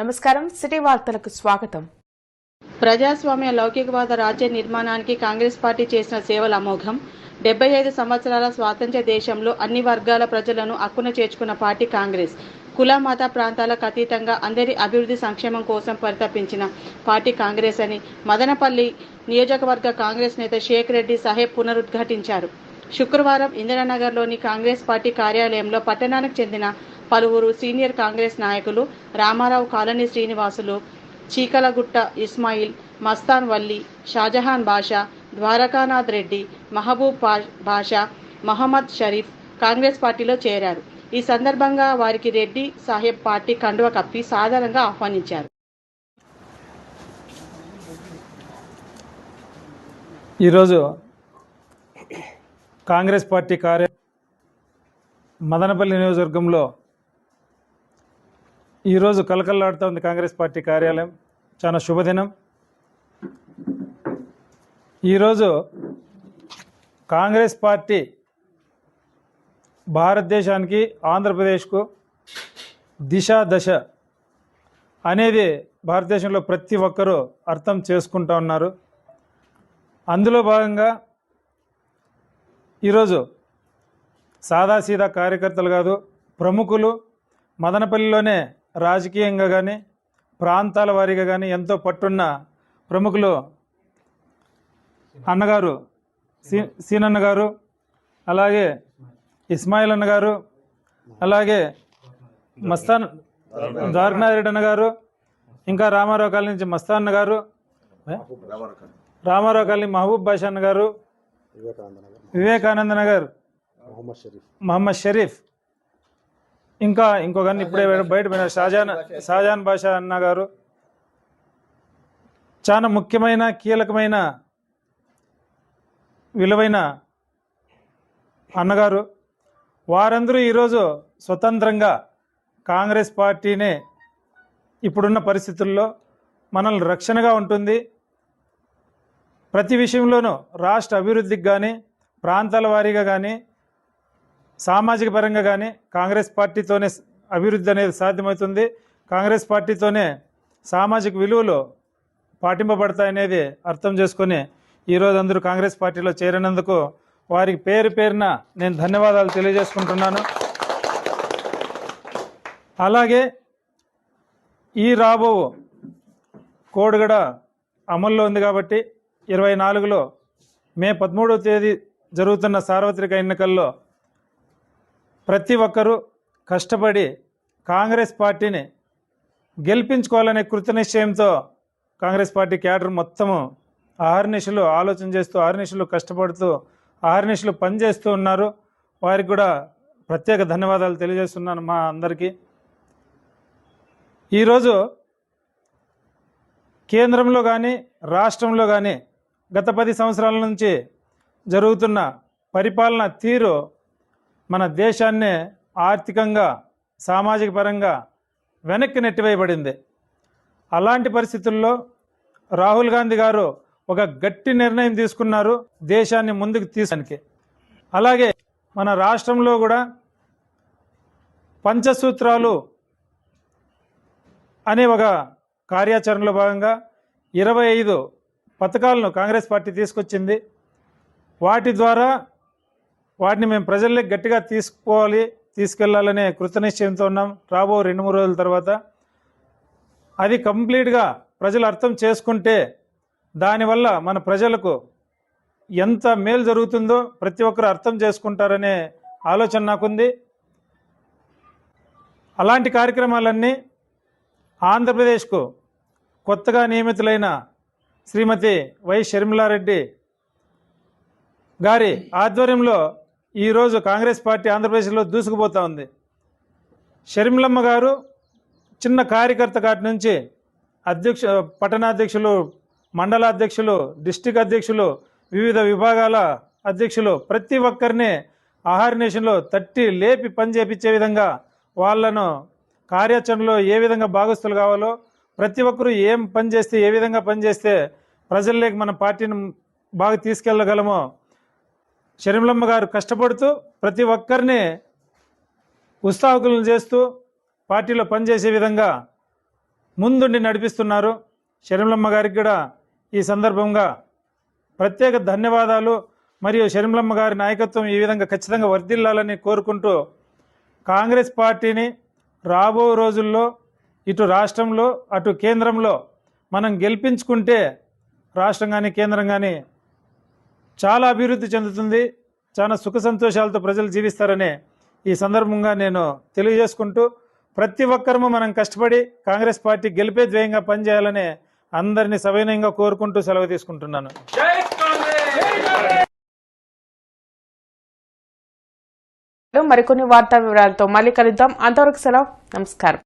నమస్కారం. సిటీ వార్తలకు స్వాగతం. ప్రజాస్వామ్య లౌకికవాద రాజ్య నిర్మాణానికి కాంగ్రెస్ పార్టీ చేసిన సేవలు అమోఘం. డెబ్బై ఐదు సంవత్సరాల స్వాతంత్ర్య దేశంలో అన్ని వర్గాల ప్రజలను అక్కున చేర్చుకున్న పార్టీ కాంగ్రెస్. కుల మత ప్రాంతాలకు అతీతంగా అందరి అభివృద్ధి సంక్షేమం కోసం పరితపించిన పార్టీ కాంగ్రెస్ అని మదనపల్లి నియోజకవర్గ కాంగ్రెస్ నేత షేక్ రెడ్డి సాహెబ్ పునరుద్ఘాటించారు. శుక్రవారం ఇందిరానగర్లోని కాంగ్రెస్ పార్టీ కార్యాలయంలో పట్టణానికి చెందిన పలువురు సీనియర్ కాంగ్రెస్ నాయకులు రామారావు కాలనీ శ్రీనివాసులు చీకలగుట్ట ఇస్మాయిల్ మస్తాన్ వల్లి షాజహాన్ బాషా ద్వారకానాథ్ రెడ్డి మహబూబ్ బాషా మహమ్మద్ షరీఫ్ కాంగ్రెస్ పార్టీలో చేరారు. ఈ సందర్భంగా వారికి రెడ్డి సాహెబ్ పార్టీ కండువ కప్పి సాధారణంగా ఆహ్వానించారు. ఈరోజు కాంగ్రెస్ పార్టీ కార్య మదనపల్లి నియోజకవర్గంలో ఈరోజు కలకల్లాడుతూ ఉంది కాంగ్రెస్ పార్టీ కార్యాలయం. చాలా శుభదినం. ఈరోజు కాంగ్రెస్ పార్టీ భారతదేశానికి ఆంధ్రప్రదేశ్కు దిశ దశ అనేది భారతదేశంలో ప్రతి ఒక్కరూ అర్థం చేసుకుంటూ ఉన్నారు. అందులో భాగంగా ఈరోజు సాదాసీదా కార్యకర్తలు కాదు ప్రముఖులు మదనపల్లిలోనే రాజకీయంగా కానీ ప్రాంతాల వారీగా కానీ ఎంతో పట్టున్న ప్రముఖులు అన్నగారు సీ సీనన్న గారు అలాగే ఇస్మాయిల్ అన్న గారు అలాగే మస్తాన్ ద్వారకనాథ్ రెడ్డి అన్న గారు ఇంకా రామారావు కాలనీ నుంచి మస్తాన్ గారు? రామారావు కాలనీ మహబూబ్ బాషా అన్న గారు వివేకానంద నగర్ మహమ్మద్ షరీఫ్ ఇంకా ఇంకొక ఇప్పుడే బయట పోయిన షాజాన్ షాజాన్ బాషా అన్న గారు. చాలా ముఖ్యమైన కీలకమైన విలువైన అన్నగారు వారందరూ ఈరోజు స్వతంత్రంగా కాంగ్రెస్ పార్టీనే ఇప్పుడున్న పరిస్థితుల్లో మనల్ని రక్షణగా ఉంటుంది. ప్రతి విషయంలోనూ రాష్ట్ర అభివృద్ధికి కానీ ప్రాంతాల వారీగా కానీ సామాజిక పరంగా కానీ కాంగ్రెస్ పార్టీతోనే అభివృద్ధి అనేది సాధ్యమవుతుంది. కాంగ్రెస్ పార్టీతోనే సామాజిక విలువలు పాటింపబడతాయనేది అర్థం చేసుకొని ఈరోజు అందరూ కాంగ్రెస్ పార్టీలో చేరినందుకు వారికి పేరు పేరున నేను ధన్యవాదాలు తెలియజేసుకుంటున్నాను. అలాగే ఈ రాబో కోడుగడ అమల్లో ఉంది కాబట్టి ఇరవై నాలుగులో మే పదమూడవ తేదీ జరుగుతున్న సార్వత్రిక ఎన్నికల్లో ప్రతి ఒక్కరూ కష్టపడి కాంగ్రెస్ పార్టీని గెలిపించుకోవాలనే కృతనిశ్చయంతో కాంగ్రెస్ పార్టీ క్యాడర్ మొత్తము ఆహర్నిశలు ఆలోచన చేస్తూ ఆహర్నిశలు కష్టపడుతూ ఆహర్నిశలు పనిచేస్తూ ఉన్నారు. వారికి కూడా ప్రత్యేక ధన్యవాదాలు తెలియజేస్తున్నాను మా అందరికీ. ఈరోజు కేంద్రంలో కానీ రాష్ట్రంలో కానీ గత పది సంవత్సరాల నుంచి జరుగుతున్న పరిపాలన తీరు మన దేశాన్నే ఆర్థికంగా సామాజిక పరంగా వెనక్కి నెట్టివేయబడింది. అలాంటి పరిస్థితుల్లో రాహుల్ గాంధీ గారు ఒక గట్టి నిర్ణయం తీసుకున్నారు దేశాన్ని ముందుకు తీసానికి అలాగే మన రాష్ట్రంలో కూడా పంచసూత్రాలు అనే ఒక కార్యాచరణలో భాగంగా ఇరవై ఐదు పథకాలను కాంగ్రెస్ పార్టీ తీసుకొచ్చింది. వాటి ద్వారా వాటిని మేము ప్రజల్లోకి గట్టిగా తీసుకోవాలి తీసుకెళ్ళాలనే కృతనిశ్చయంతో ఉన్నాం. రాబో రెండు మూడు రోజుల తర్వాత అది కంప్లీట్గా ప్రజలు అర్థం చేసుకుంటే దానివల్ల మన ప్రజలకు ఎంత మేలు జరుగుతుందో ప్రతి ఒక్కరు అర్థం చేసుకుంటారనే ఆలోచన నాకుంది. అలాంటి కార్యక్రమాలన్నీ ఆంధ్రప్రదేశ్కు కొత్తగా నియమితులైన శ్రీమతి వై షర్మిలారెడ్డి గారి ఆధ్వర్యంలో ఈరోజు కాంగ్రెస్ పార్టీ ఆంధ్రప్రదేశ్లో దూసుకుపోతూ ఉంది. షర్మిలమ్మ గారు చిన్న కార్యకర్త కాటి నుంచి అధ్యక్ష పట్టణాధ్యక్షులు మండలాధ్యక్షులు డిస్టిక్ అధ్యక్షులు వివిధ విభాగాల అధ్యక్షులు ప్రతి ఒక్కరిని ఆహార నేషన్లో తట్టి లేపి పనిచేపించే విధంగా వాళ్ళను కార్యాచరణలో ఏ విధంగా భాగస్తులు కావాలో ప్రతి ఒక్కరూ ఏం పని చేస్తే ఏ విధంగా పనిచేస్తే ప్రజల్లోకి మన పార్టీని బాగా తీసుకెళ్ళగలమో షర్మిలమ్మ గారు కష్టపడుతూ ప్రతి ఒక్కరిని ఉత్సాహకులను చేస్తూ పార్టీలో పనిచేసే విధంగా ముందుండి నడిపిస్తున్నారు. షర్మిలమ్మ గారికి కూడా ఈ సందర్భంగా ప్రత్యేక ధన్యవాదాలు. మరియు షర్మిలమ్మ గారి నాయకత్వం ఈ విధంగా ఖచ్చితంగా వర్ధిల్లాలని కోరుకుంటూ కాంగ్రెస్ పార్టీని రాబో రోజుల్లో ఇటు రాష్ట్రంలో అటు కేంద్రంలో మనం గెలిపించుకుంటే రాష్ట్రం కానీ కేంద్రం కానీ చాలా అభివృద్ధి చెందుతుంది. చాలా సుఖ సంతోషాలతో ప్రజలు జీవిస్తారని ఈ సందర్భంగా నేను తెలియజేసుకుంటూ ప్రతి ఒక్కరము మనం కష్టపడి కాంగ్రెస్ పార్టీ గెలిపే ధ్యేయంగా పనిచేయాలని అందరినీ సవినయంగా కోరుకుంటూ సెలవు తీసుకుంటున్నాను. మరికొన్ని వార్తా వివరాలతో మళ్ళీ కలుద్దాం. అంతవరకు సెలవు. నమస్కారం.